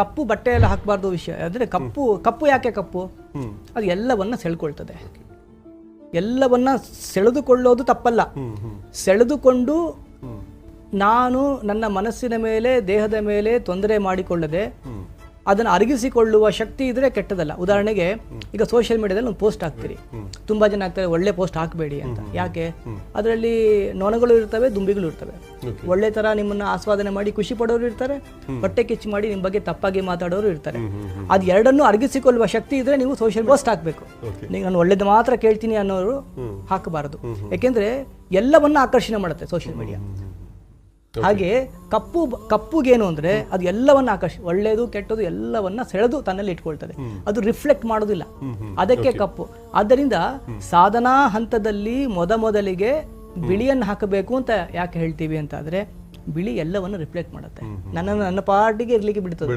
ಕಪ್ಪು ಬಟ್ಟೆ ಎಲ್ಲ ಹಾಕಬಾರ್ದು ವಿಷಯ. ಅಂದರೆ ಕಪ್ಪು ಕಪ್ಪು ಯಾಕೆ ಕಪ್ಪು? ಅದು ಎಲ್ಲವನ್ನ ಸೆಳ್ಕೊಳ್ತದೆ. ಎಲ್ಲವನ್ನ ಸೆಳೆದುಕೊಳ್ಳೋದು ತಪ್ಪಲ್ಲ. ಸೆಳೆದುಕೊಂಡು ನಾನು ನನ್ನ ಮನಸ್ಸಿನ ಮೇಲೆ ದೇಹದ ಮೇಲೆ ತೊಂದರೆ ಮಾಡಿಕೊಳ್ಳದೆ ಅದನ್ನು ಅರಗಿಸಿಕೊಳ್ಳುವ ಶಕ್ತಿ ಇದ್ರೆ ಕೆಟ್ಟದಲ್ಲ ಉದಾಹರಣೆಗೆ ಈಗ ಸೋಷಿಯಲ್ ಮೀಡಿಯಾದಲ್ಲಿ ಒಂದು ಪೋಸ್ಟ್ ಹಾಕ್ತೀರಿ. ತುಂಬಾ ಜನ ಆಗ್ತಾರೆ ಒಳ್ಳೆ ಪೋಸ್ಟ್ ಹಾಕಬೇಡಿ ಅಂತ. ಯಾಕೆ? ಅದರಲ್ಲಿ ನೊಣಗಳು ಇರ್ತವೆ ದುಂಬಿಗಳು ಇರ್ತವೆ. ಒಳ್ಳೆ ತರ ನಿಮ್ಮನ್ನ ಆಸ್ವಾದನೆ ಮಾಡಿ ಖುಷಿ ಪಡೋರು ಇರ್ತಾರೆ ಹೊಟ್ಟೆ ಕಿಚ್ಚು ಮಾಡಿ ನಿಮ್ಮ ಬಗ್ಗೆ ತಪ್ಪಾಗಿ ಮಾತಾಡೋರು ಇರ್ತಾರೆ. ಅದ್ ಎರಡನ್ನೂ ಅರಗಿಸಿಕೊಳ್ಳುವ ಶಕ್ತಿ ಇದ್ರೆ ನೀವು ಸೋಷಿಯಲ್ ಪೋಸ್ಟ್ ಹಾಕಬೇಕು. ನೀವು ನಾನು ಒಳ್ಳೇದು ಮಾತ್ರ ಕೇಳ್ತೀನಿ ಅನ್ನೋರು ಹಾಕಬಾರದು. ಯಾಕೆಂದ್ರೆ ಎಲ್ಲವನ್ನ ಆಕರ್ಷಣೆ ಮಾಡುತ್ತೆ ಸೋಷಿಯಲ್ ಮೀಡಿಯಾ ಹಾಗೆ ಕಪ್ಪು ಕಪ್ಪುಗೇನು ಅಂದ್ರೆ ಅದು ಎಲ್ಲವನ್ನ ಆಕರ್ಷ ಒಳ್ಳೆಯದು ಕೆಟ್ಟದು ಎಲ್ಲವನ್ನ ಸೆಳೆದು ತನ್ನಲ್ಲಿ ಇಟ್ಕೊಳ್ತದೆ. ಅದು ರಿಫ್ಲೆಕ್ಟ್ ಮಾಡೋದಿಲ್ಲ. ಅದಕ್ಕೆ ಕಪ್ಪು. ಆದ್ದರಿಂದ ಸಾಧನಾ ಹಂತದಲ್ಲಿ ಮೊದ ಮೊದಲಿಗೆ ಬಿಳಿಯನ್ನು ಹಾಕಬೇಕು ಅಂತ ಯಾಕೆ ಹೇಳ್ತೀವಿ ಅಂತ ಆದ್ರೆ ಬಿಳಿ ಎಲ್ಲವನ್ನು ರಿಫ್ಲೆಕ್ಟ್ ಮಾಡುತ್ತೆ. ನನ್ನನ್ನು ನನ್ನ ಪಾರ್ಟಿಗೆ ಇರ್ಲಿಕ್ಕೆ ಬಿಡ್ತದೆ.